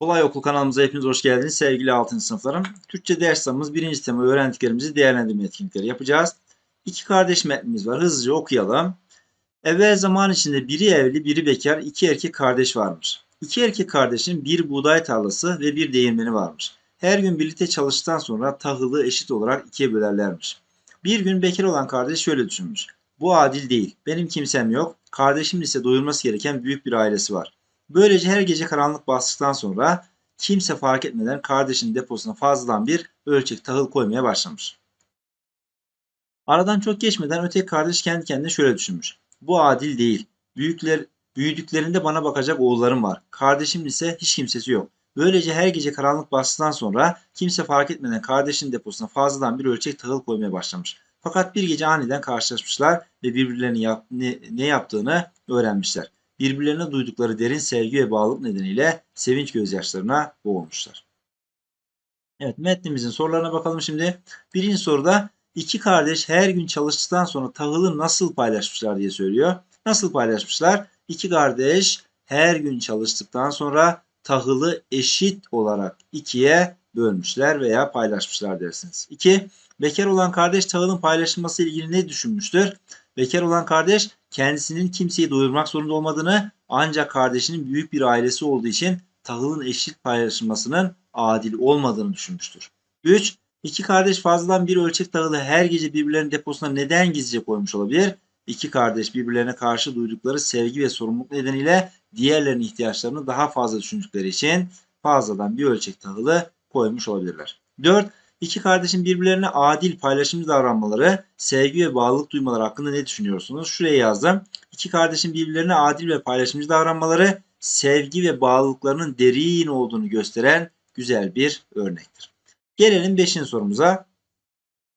Kolay Okul kanalımıza hepiniz hoş geldiniz sevgili 6. sınıflarım. Türkçe ders kitabımız 1. tema öğrendiklerimizi değerlendirme etkinlikleri yapacağız. İki kardeş metnimiz var. Hızlıca okuyalım. Evvel zaman içinde biri evli, biri bekar, iki erkek kardeş varmış. İki erkek kardeşin bir buğday tarlası ve bir değirmeni varmış. Her gün birlikte çalıştıktan sonra tahılı eşit olarak ikiye bölerlermiş. Bir gün bekar olan kardeş şöyle düşünmüş. Bu adil değil. Benim kimsem yok. Kardeşimin ise doyurması gereken büyük bir ailesi var. Böylece her gece karanlık bastıktan sonra kimse fark etmeden kardeşinin deposuna fazladan bir ölçek tahıl koymaya başlamış. Aradan çok geçmeden öteki kardeş kendi kendine şöyle düşünmüş. Bu adil değil. Büyükler, büyüdüklerinde bana bakacak oğullarım var. Kardeşim ise hiç kimsesi yok. Böylece her gece karanlık bastıktan sonra kimse fark etmeden kardeşinin deposuna fazladan bir ölçek tahıl koymaya başlamış. Fakat bir gece aniden karşılaşmışlar ve birbirlerinin yap, ne, ne yaptığını öğrenmişler birbirlerine duydukları derin sevgi ve bağlılık nedeniyle sevinç gözyaşlarına boğulmuşlar. Evet metnimizin sorularına bakalım şimdi. Birinci soruda iki kardeş her gün çalıştıktan sonra tahılı nasıl paylaşmışlar diye söylüyor. Nasıl paylaşmışlar? İki kardeş her gün çalıştıktan sonra tahılı eşit olarak ikiye bölmüşler veya paylaşmışlar dersiniz. 2. Bekar olan kardeş tahılın paylaşılması ile ilgili ne düşünmüştür? Bekar olan kardeş kendisinin kimseyi doyurmak zorunda olmadığını ancak kardeşinin büyük bir ailesi olduğu için tahılın eşit paylaşılmasının adil olmadığını düşünmüştür. 3. İki kardeş fazladan bir ölçek tahılı her gece birbirlerinin deposuna neden gizlice koymuş olabilir? İki kardeş birbirlerine karşı duydukları sevgi ve sorumluluk nedeniyle diğerlerinin ihtiyaçlarını daha fazla düşündükleri için fazladan bir ölçek tahılı koymuş olabilirler. 4. İki kardeşin birbirlerine adil paylaşımcı davranmaları, sevgi ve bağlılık duymaları hakkında ne düşünüyorsunuz? Şuraya yazdım. İki kardeşin birbirlerine adil ve paylaşımcı davranmaları, sevgi ve bağlılıklarının derin olduğunu gösteren güzel bir örnektir. Gelelim 5. sorumuza.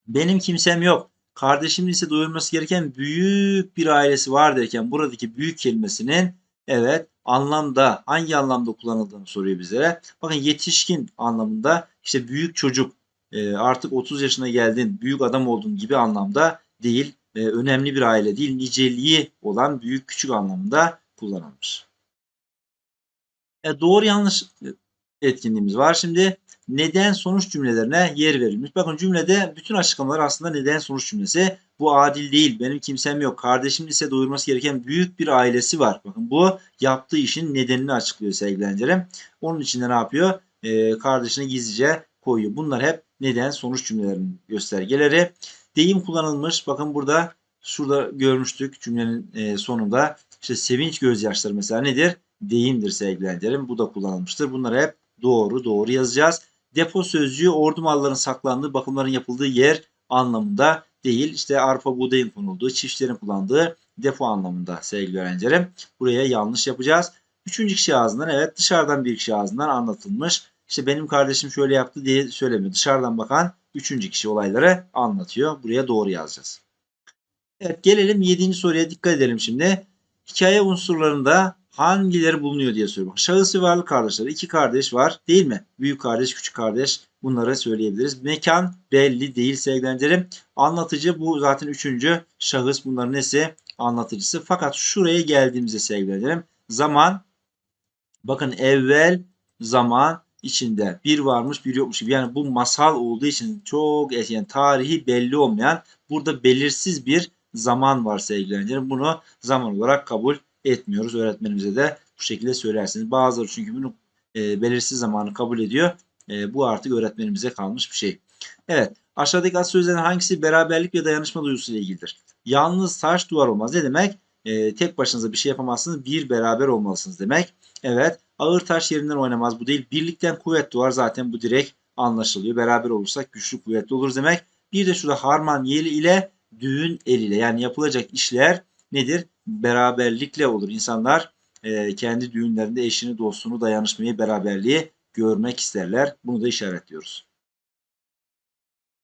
Benim kimsem yok. Kardeşimin ise doyurması gereken büyük bir ailesi var derken buradaki büyük kelimesinin evet anlamda hangi anlamda kullanıldığını soruyor bizlere. Bakın yetişkin anlamında işte büyük çocuk e, artık 30 yaşına geldin, büyük adam oldun gibi anlamda değil, e, önemli bir aile değil, niceliği olan büyük küçük anlamında kullanılmış. E, doğru yanlış etkinliğimiz var. Şimdi neden sonuç cümlelerine yer verilmiş. Bakın cümlede bütün açıklamalar aslında neden sonuç cümlesi. Bu adil değil. Benim kimsem yok. Kardeşim ise doyurması gereken büyük bir ailesi var. Bakın bu yaptığı işin nedenini açıklıyor sevgili Onun için de ne yapıyor? Ee, kardeşine gizlice koyuyor. Bunlar hep neden sonuç cümlelerinin göstergeleri. Deyim kullanılmış. Bakın burada şurada görmüştük cümlenin e, sonunda. İşte sevinç gözyaşları mesela nedir? Deyimdir sevgili Bu da kullanılmıştır. Bunlar hep doğru doğru yazacağız. Depo sözcüğü ordu mallarının saklandığı, bakımların yapıldığı yer anlamında değil. İşte arpa buğdayın konulduğu, çiftçilerin kullandığı depo anlamında sevgili öğrencilerim. Buraya yanlış yapacağız. Üçüncü kişi ağzından evet dışarıdan bir kişi ağzından anlatılmış. İşte benim kardeşim şöyle yaptı diye söylemiyor. Dışarıdan bakan üçüncü kişi olayları anlatıyor. Buraya doğru yazacağız. Evet gelelim yedinci soruya dikkat edelim şimdi. Hikaye unsurlarında hangileri bulunuyor diye soruyor. Şahıs varlık kardeşleri. iki kardeş var değil mi? Büyük kardeş, küçük kardeş bunları söyleyebiliriz. Mekan belli değil sevgilendirim. Anlatıcı bu zaten üçüncü şahıs bunların nesi? Anlatıcısı. Fakat şuraya geldiğimizde sevgilendirim. Zaman bakın evvel zaman içinde bir varmış bir yokmuş gibi. Yani bu masal olduğu için çok yani tarihi belli olmayan burada belirsiz bir zaman var sevgili öğrencilerim. Bunu zaman olarak kabul etmiyoruz. Öğretmenimize de bu şekilde söylersiniz. Bazıları çünkü bunu e, belirsiz zamanı kabul ediyor. E, bu artık öğretmenimize kalmış bir şey. Evet. Aşağıdaki atasözlerden hangisi beraberlik ve dayanışma duygusuyla ilgilidir? Yalnız taş duvar olmaz. Ne demek? E, tek başınıza bir şey yapamazsınız. Bir beraber olmalısınız demek. Evet. Ağır taş yerinden oynamaz. Bu değil. Birlikten kuvvet doğar. Zaten bu direkt anlaşılıyor. Beraber olursak güçlü kuvvetli oluruz demek. Bir de şurada harman yeli ile düğün eliyle yani yapılacak işler nedir? Beraberlikle olur. İnsanlar e, kendi düğünlerinde eşini, dostunu, dayanışmayı, beraberliği görmek isterler. Bunu da işaretliyoruz.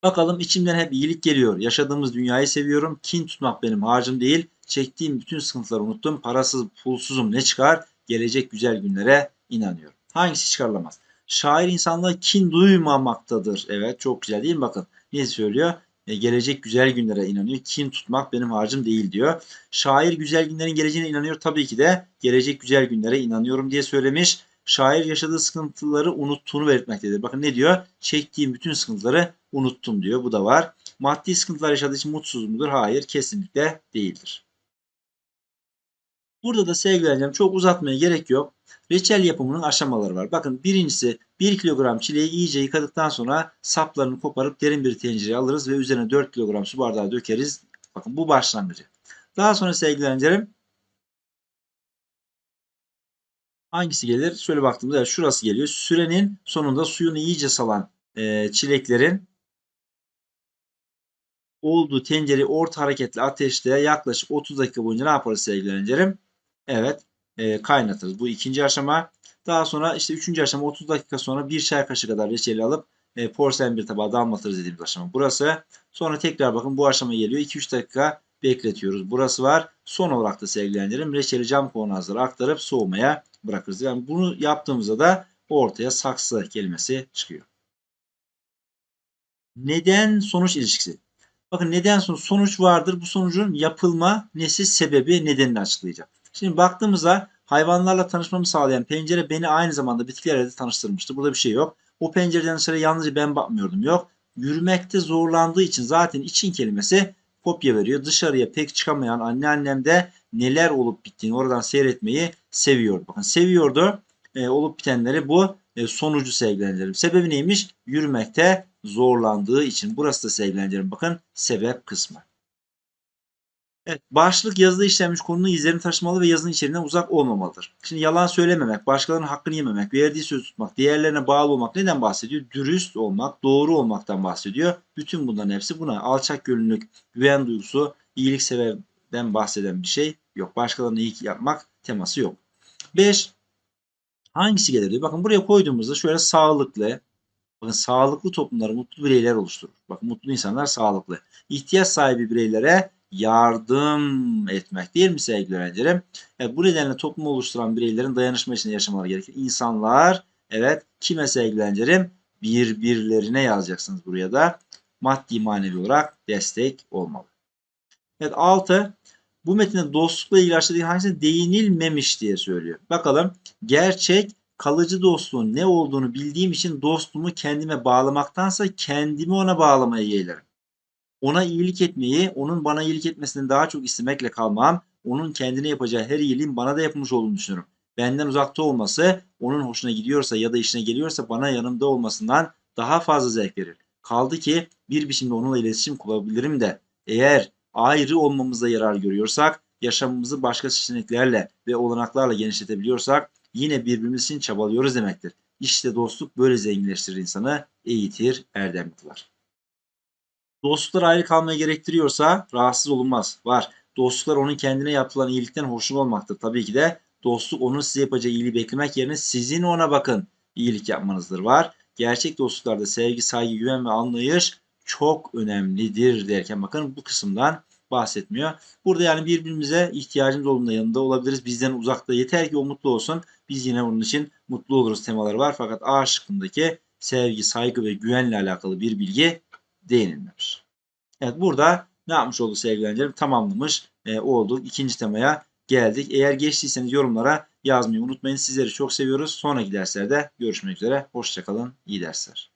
Bakalım içimden hep iyilik geliyor. Yaşadığımız dünyayı seviyorum. Kin tutmak benim harcım değil. Çektiğim bütün sıkıntıları unuttum. Parasız, pulsuzum ne çıkar? Gelecek güzel günlere inanıyorum. Hangisi çıkarılamaz? Şair insanlığa kin duymamaktadır. Evet çok güzel değil mi? Bakın ne söylüyor? e, gelecek güzel günlere inanıyor. Kin tutmak benim harcım değil diyor. Şair güzel günlerin geleceğine inanıyor. Tabii ki de gelecek güzel günlere inanıyorum diye söylemiş. Şair yaşadığı sıkıntıları unuttuğunu belirtmektedir. Bakın ne diyor? Çektiğim bütün sıkıntıları unuttum diyor. Bu da var. Maddi sıkıntılar yaşadığı için mutsuz mudur? Hayır, kesinlikle değildir. Burada da sevgili öğrencilerim çok uzatmaya gerek yok. Reçel yapımının aşamaları var. Bakın birincisi 1 kilogram çileği iyice yıkadıktan sonra saplarını koparıp derin bir tencereye alırız ve üzerine 4 kilogram su bardağı dökeriz. Bakın bu başlangıcı. Daha sonra sevgili öğrencilerim hangisi gelir? Şöyle baktığımızda evet, şurası geliyor. Sürenin sonunda suyunu iyice salan e, çileklerin olduğu tencereyi orta hareketli ateşte yaklaşık 30 dakika boyunca ne yaparız sevgili öğrencilerim? Evet e, kaynatırız. Bu ikinci aşama. Daha sonra işte üçüncü aşama 30 dakika sonra bir çay kaşığı kadar reçeli alıp e, porselen bir tabağa damlatırız dediğimiz aşama. Burası. Sonra tekrar bakın bu aşama geliyor. 2-3 dakika bekletiyoruz. Burası var. Son olarak da sevgili öğrencilerim reçeli cam kavanozlara aktarıp soğumaya bırakırız. Yani bunu yaptığımızda da ortaya saksı kelimesi çıkıyor. Neden sonuç ilişkisi. Bakın neden sonuç, sonuç vardır. Bu sonucun yapılma nesi sebebi nedenini açıklayacak. Şimdi baktığımızda hayvanlarla tanışmamı sağlayan pencere beni aynı zamanda bitkilerle de tanıştırmıştı. Burada bir şey yok. O pencereden dışarı yalnızca ben bakmıyordum. Yok. Yürümekte zorlandığı için zaten için kelimesi kopya veriyor. Dışarıya pek çıkamayan anneannemde neler olup bittiğini oradan seyretmeyi seviyordu. Bakın seviyordu. E, olup bitenleri bu e, sonucu sevgilendirelim. Sebebi neymiş? Yürümekte zorlandığı için. Burası da sevgilendirelim. Bakın sebep kısmı. Evet, başlık yazıda işlenmiş konunun izlerini taşımalı ve yazının içeriğinden uzak olmamalıdır. Şimdi yalan söylememek, başkalarının hakkını yememek, verdiği söz tutmak, diğerlerine bağlı olmak neden bahsediyor? Dürüst olmak, doğru olmaktan bahsediyor. Bütün bunların hepsi buna alçak gönüllülük, güven duygusu, iyilik severden bahseden bir şey yok. Başkalarına iyilik yapmak teması yok. 5. Hangisi gelir diyor. Bakın buraya koyduğumuzda şöyle sağlıklı, bakın sağlıklı toplumları mutlu bireyler oluşturur. Bakın mutlu insanlar sağlıklı. İhtiyaç sahibi bireylere yardım etmek değil mi sevgili öğrencilerim? Evet, bu nedenle toplum oluşturan bireylerin dayanışma içinde yaşamaları gerekir. İnsanlar evet kime sevgili öğrencilerim? Birbirlerine yazacaksınız buraya da. Maddi manevi olarak destek olmalı. Evet 6. Bu metinde dostlukla ilgili aşağıdaki hangisine değinilmemiş diye söylüyor. Bakalım gerçek kalıcı dostluğun ne olduğunu bildiğim için dostumu kendime bağlamaktansa kendimi ona bağlamaya yeğlerim ona iyilik etmeyi, onun bana iyilik etmesini daha çok istemekle kalmam, onun kendine yapacağı her iyiliğin bana da yapılmış olduğunu düşünüyorum. Benden uzakta olması, onun hoşuna gidiyorsa ya da işine geliyorsa bana yanımda olmasından daha fazla zevk verir. Kaldı ki bir biçimde onunla iletişim kurabilirim de eğer ayrı olmamızda yarar görüyorsak, yaşamımızı başka seçeneklerle ve olanaklarla genişletebiliyorsak yine birbirimiz için çabalıyoruz demektir. İşte dostluk böyle zenginleştirir insanı, eğitir, erdem kılar. Dostluklar ayrı kalmaya gerektiriyorsa rahatsız olunmaz. Var. Dostluklar onun kendine yapılan iyilikten hoşnut olmaktır. Tabii ki de dostluk onun size yapacağı iyiliği beklemek yerine sizin ona bakın iyilik yapmanızdır. Var. Gerçek dostluklarda sevgi, saygı, güven ve anlayış çok önemlidir derken bakın bu kısımdan bahsetmiyor. Burada yani birbirimize ihtiyacımız olduğunda yanında olabiliriz. Bizden uzakta yeter ki o mutlu olsun. Biz yine onun için mutlu oluruz temaları var. Fakat A şıkkındaki sevgi, saygı ve güvenle alakalı bir bilgi değinilmemiş. Evet burada ne yapmış oldu sevgili? Tamamlamış e, olduk. İkinci temaya geldik. Eğer geçtiyseniz yorumlara yazmayı unutmayın. Sizleri çok seviyoruz. Sonraki derslerde görüşmek üzere. Hoşçakalın. İyi dersler.